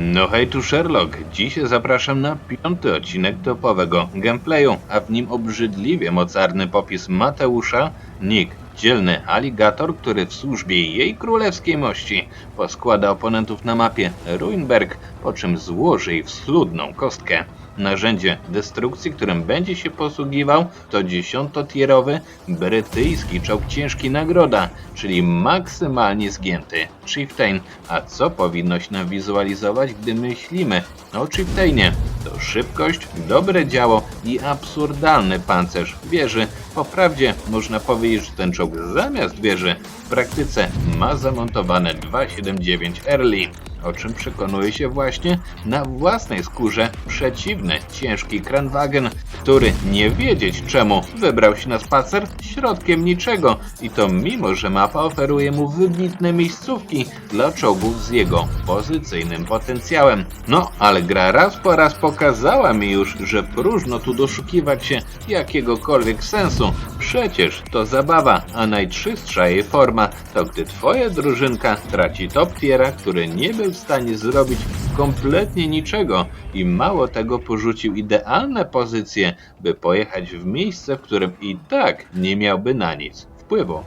No hej tu Sherlock, dziś zapraszam na piąty odcinek topowego gameplayu, a w nim obrzydliwie mocarny popis Mateusza, Nick, dzielny aligator, który w służbie jej królewskiej mości poskłada oponentów na mapie Ruinberg, po czym złoży jej w schludną kostkę. Narzędzie destrukcji, którym będzie się posługiwał, to dziesiątotierowy brytyjski czołg ciężki nagroda, czyli maksymalnie zgięty Chieftain. A co powinnoś nam wizualizować, gdy myślimy o Chieftainie? To szybkość, dobre działo i absurdalny pancerz wieży. Po prawdzie można powiedzieć, że ten czołg zamiast wieży w praktyce ma zamontowane 279 Early o czym przekonuje się właśnie na własnej skórze przeciwny ciężki Kranwagen, który nie wiedzieć czemu wybrał się na spacer środkiem niczego i to mimo, że mapa oferuje mu wybitne miejscówki dla czołgów z jego pozycyjnym potencjałem. No, ale gra raz po raz pokazała mi już, że próżno tu doszukiwać się jakiegokolwiek sensu. Przecież to zabawa, a najczystsza jej forma to gdy twoja drużynka traci top tiera, który nie był w stanie zrobić kompletnie niczego i mało tego porzucił idealne pozycje, by pojechać w miejsce, w którym i tak nie miałby na nic wpływu.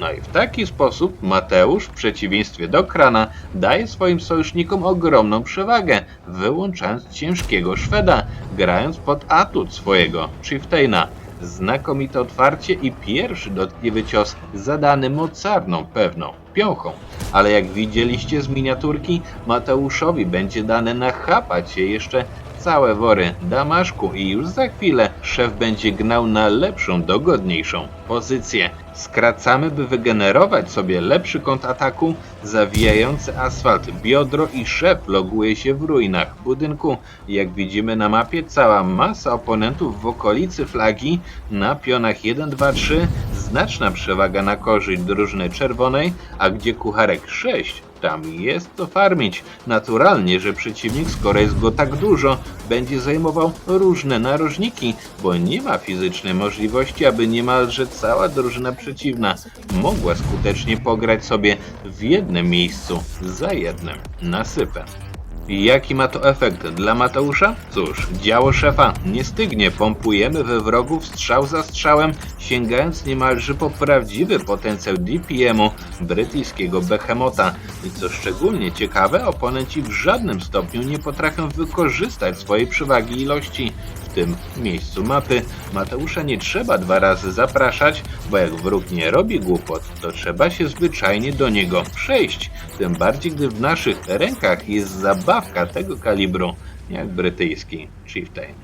No i w taki sposób Mateusz, w przeciwieństwie do Krana, daje swoim sojusznikom ogromną przewagę, wyłączając ciężkiego Szweda, grając pod atut swojego Chieftaina. Znakomite otwarcie i pierwszy dotkliwy cios zadany mocarną pewną piąchą. Ale jak widzieliście z miniaturki, Mateuszowi będzie dane nachapać się jeszcze całe wory damaszku i już za chwilę szef będzie gnał na lepszą, dogodniejszą pozycję. Skracamy, by wygenerować sobie lepszy kąt ataku, zawijający asfalt biodro i szef loguje się w ruinach budynku. Jak widzimy na mapie, cała masa oponentów w okolicy flagi na pionach 1, 2, 3, znaczna przewaga na korzyść drużyny czerwonej, a gdzie kucharek 6, tam jest to farmić. Naturalnie, że przeciwnik, skoro jest go tak dużo, będzie zajmował różne narożniki, bo nie ma fizycznej możliwości, aby niemalże cała drużyna przeciwna mogła skutecznie pograć sobie w jednym miejscu za jednym nasypem. Jaki ma to efekt dla Mateusza? Cóż, działo szefa nie stygnie, pompujemy we wrogów strzał za strzałem, sięgając niemalże po prawdziwy potencjał DPM-u brytyjskiego Behemota. I co szczególnie ciekawe, oponenci w żadnym stopniu nie potrafią wykorzystać swojej przewagi ilości. W tym miejscu mapy Mateusza nie trzeba dwa razy zapraszać, bo jak wróg nie robi głupot, to trzeba się zwyczajnie do niego przejść. Tym bardziej, gdy w naszych rękach jest zabawka tego kalibru, jak brytyjski Chieftain.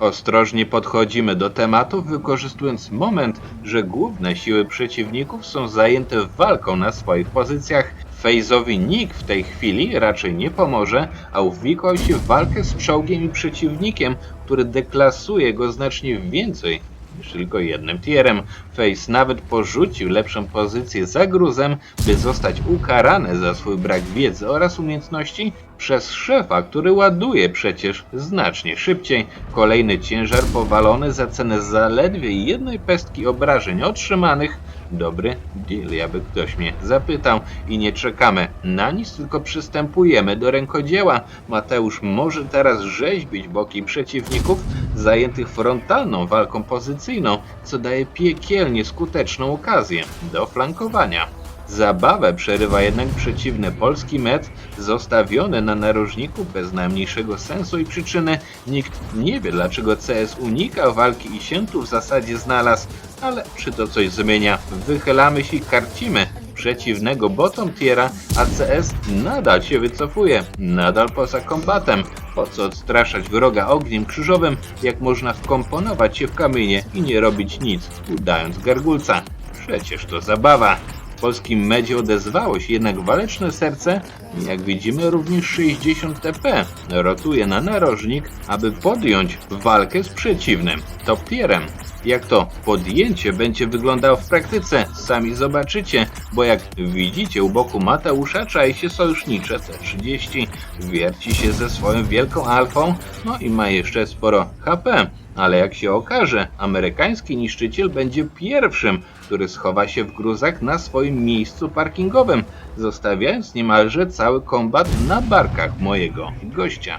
Ostrożnie podchodzimy do tematu, wykorzystując moment, że główne siły przeciwników są zajęte walką na swoich pozycjach. Fejzowi nikt w tej chwili raczej nie pomoże, a uwikłał się w walkę z czołgiem i przeciwnikiem, który deklasuje go znacznie więcej niż tylko jednym tierem. Face nawet porzucił lepszą pozycję za gruzem, by zostać ukarany za swój brak wiedzy oraz umiejętności przez szefa, który ładuje przecież znacznie szybciej. Kolejny ciężar powalony za cenę zaledwie jednej pestki obrażeń otrzymanych. Dobry deal, jakby ktoś mnie zapytał. I nie czekamy na nic, tylko przystępujemy do rękodzieła. Mateusz może teraz rzeźbić boki przeciwników zajętych frontalną walką pozycyjną, co daje piekielnie skuteczną okazję do flankowania. Zabawę przerywa jednak przeciwny polski met, zostawiony na narożniku bez najmniejszego sensu i przyczyny. Nikt nie wie dlaczego CS unika walki i się tu w zasadzie znalazł, ale czy to coś zmienia? Wychylamy się i karcimy przeciwnego bottom tiera, a CS nadal się wycofuje, nadal poza kombatem. Po co odstraszać wroga ogniem krzyżowym, jak można wkomponować się w kamienie i nie robić nic, udając gargulca? Przecież to zabawa. W polskim medzie odezwało się jednak waleczne serce i jak widzimy również 60 TP rotuje na narożnik, aby podjąć walkę z przeciwnym top tierem. Jak to podjęcie będzie wyglądało w praktyce, sami zobaczycie, bo jak widzicie u boku Mateusza czai się sojusznicze T-30, wierci się ze swoją wielką alfą, no i ma jeszcze sporo HP. Ale jak się okaże, amerykański niszczyciel będzie pierwszym, który schowa się w gruzach na swoim miejscu parkingowym, zostawiając niemalże cały kombat na barkach mojego gościa.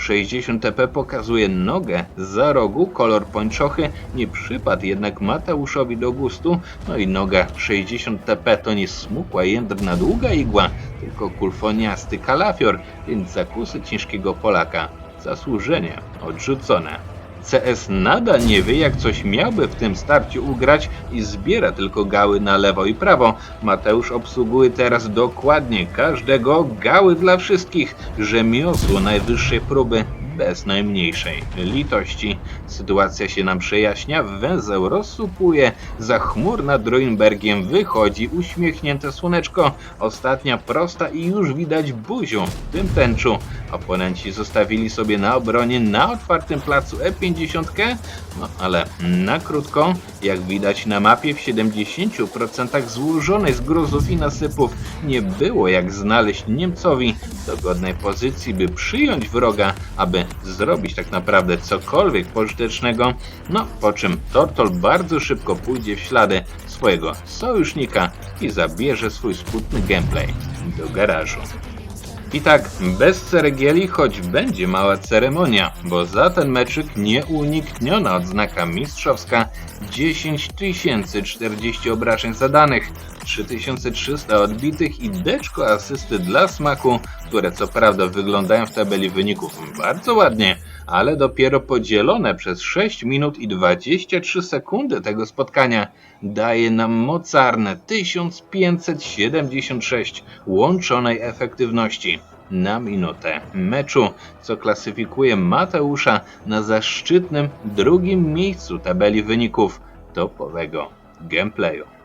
60 TP pokazuje nogę za rogu, kolor pończochy nie przypadł jednak Mateuszowi do gustu, no i noga 60 TP to nie smukła jędrna długa igła, tylko kulfoniasty kalafior, więc zakusy ciężkiego Polaka zasłużenie odrzucone. CS nadal nie wie, jak coś miałby w tym starciu ugrać i zbiera tylko gały na lewo i prawo. Mateusz obsługuje teraz dokładnie każdego gały dla wszystkich. Rzemiosło najwyższej próby bez najmniejszej litości. Sytuacja się nam przejaśnia, węzeł rozsupuje, za chmur nad Roinbergiem wychodzi uśmiechnięte słoneczko. Ostatnia prosta i już widać buzią w tym tęczu. Oponenci zostawili sobie na obronie na otwartym placu E50, no ale na krótko, jak widać na mapie w 70% złożonej z gruzów i nasypów, nie było jak znaleźć Niemcowi dogodnej pozycji, by przyjąć wroga, aby zrobić tak naprawdę cokolwiek pożytecznego, no po czym Tortol bardzo szybko pójdzie w ślady swojego sojusznika i zabierze swój smutny gameplay do garażu. I tak, bez ceregieli, choć będzie mała ceremonia, bo za ten meczyk nieunikniona odznaka mistrzowska. 10 040 obrażeń zadanych, 3300 odbitych i deczko asysty dla smaku, które co prawda wyglądają w tabeli wyników bardzo ładnie, ale dopiero podzielone przez 6 minut i 23 sekundy tego spotkania daje nam mocarne 1576 łączonej efektywności na minutę meczu, co klasyfikuje Mateusza na zaszczytnym drugim miejscu tabeli wyników topowego gameplayu.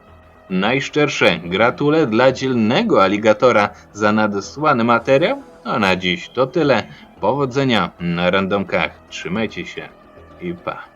Najszczersze gratule dla dzielnego aligatora za nadesłany materiał, a na dziś to tyle. Powodzenia na randomkach, trzymajcie się i pa.